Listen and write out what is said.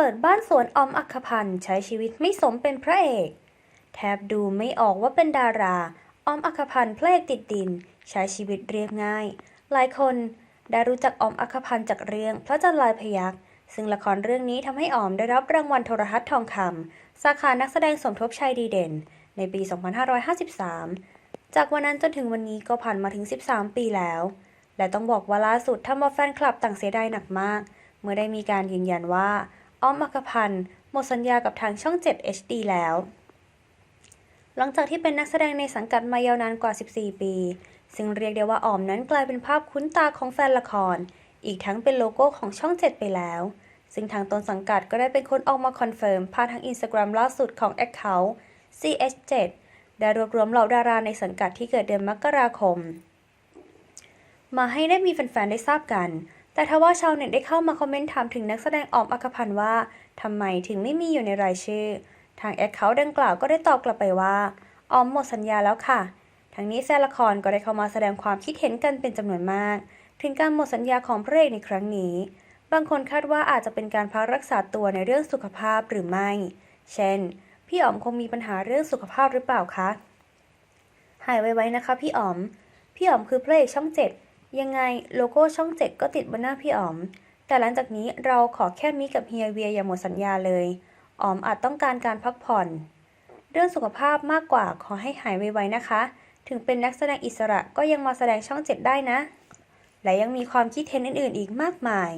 ปิดบ้านสวนออมอัคพันธ์ใช้ชีวิตไม่สมเป็นพระเอก แทบดูไม่ออกว่าเป็นดาราออมอัคพันธ์เพระเอกติดดิน ใช้ชีวิตเรียบง่าย หลายคนได้รู้จักออมอัคพันธ์จากเรื่องพระจันทร์ลายพยักซึ่งละครเรื่องนี้ทำให้ออมได้รับรางวัลโทรทัศน์ทองคำสาขานักแสดงสมทบชายดีเด่น ในปี 2553 จากวันนั้นจนถึงวันนี้ก็ผ่านมาถึง 13 ปีแล้ว และต้องบอกว่าล่าสุดทำเอาแฟนคลับต่างเสียดายหนักมาก เมื่อได้มีการยืนยันว่า อ้อมอัคพันธ์หมดสัญญากับทางช่อง 7 HD แล้ว หลังจากที่เป็นนักแสดงในสังกัดมายาวนานกว่า 14 ปี ซึ่งเรียกได้ว่าออมนั้นกลายเป็นภาพคุ้นตาของแฟนละคร อีกทั้งเป็นโลโก้ของช่อง 7 ไปแล้ว ซึ่งทางต้นสังกัดก็ได้เป็นคนออกมาคอนเฟิร์มผ่านทางอินสตาแกรมล่าสุดของ Account CH7 ได้รวบรวมเหล่าดาราในสังกัดที่เกิดเดือนมกราคม มาให้ได้มีแฟนๆได้ทราบกัน แต่ทว่าชาวเน็ตได้เข้ามาคอมเมนต์ถามถึงนักแสดงออมอัคพันธ์ว่าทำไมถึงไม่มีอยู่ในรายชื่อ ทางแอคเคาท์ดังกล่าวก็ได้ตอบกลับไปว่าออมหมดสัญญาแล้วค่ะ ทั้งนี้แฟนละครก็ได้เข้ามาแสดงความคิดเห็นกันเป็นจำนวนมาก ถึงการหมดสัญญาของพระเอกในครั้งนี้ บางคนคาดว่าอาจจะเป็นการพักรักษาตัวในเรื่องสุขภาพหรือไม่ เช่น พี่อ๋อมคงมีปัญหาเรื่องสุขภาพหรือเปล่าคะหายไวๆนะคะ พี่อ๋อม พี่อ๋อมคือพระเอกช่องเจ็ด ยังไงโลโก้ช่องเจ็ดก็ติดบนหน้าพี่อ๋อม แต่หลังจากนี้เราขอแค่มีกับเฮียเวียอย่าหมดสัญญาเลยอ๋อมอาจต้องการการพักผ่อน เรื่องสุขภาพมากกว่าขอให้หายไวๆนะคะ ถึงเป็นนักแสดงอิสระก็ยังมาแสดงช่องเจ็ดได้นะ และยังมีความคิดเห็นอื่นๆอีกมากมาย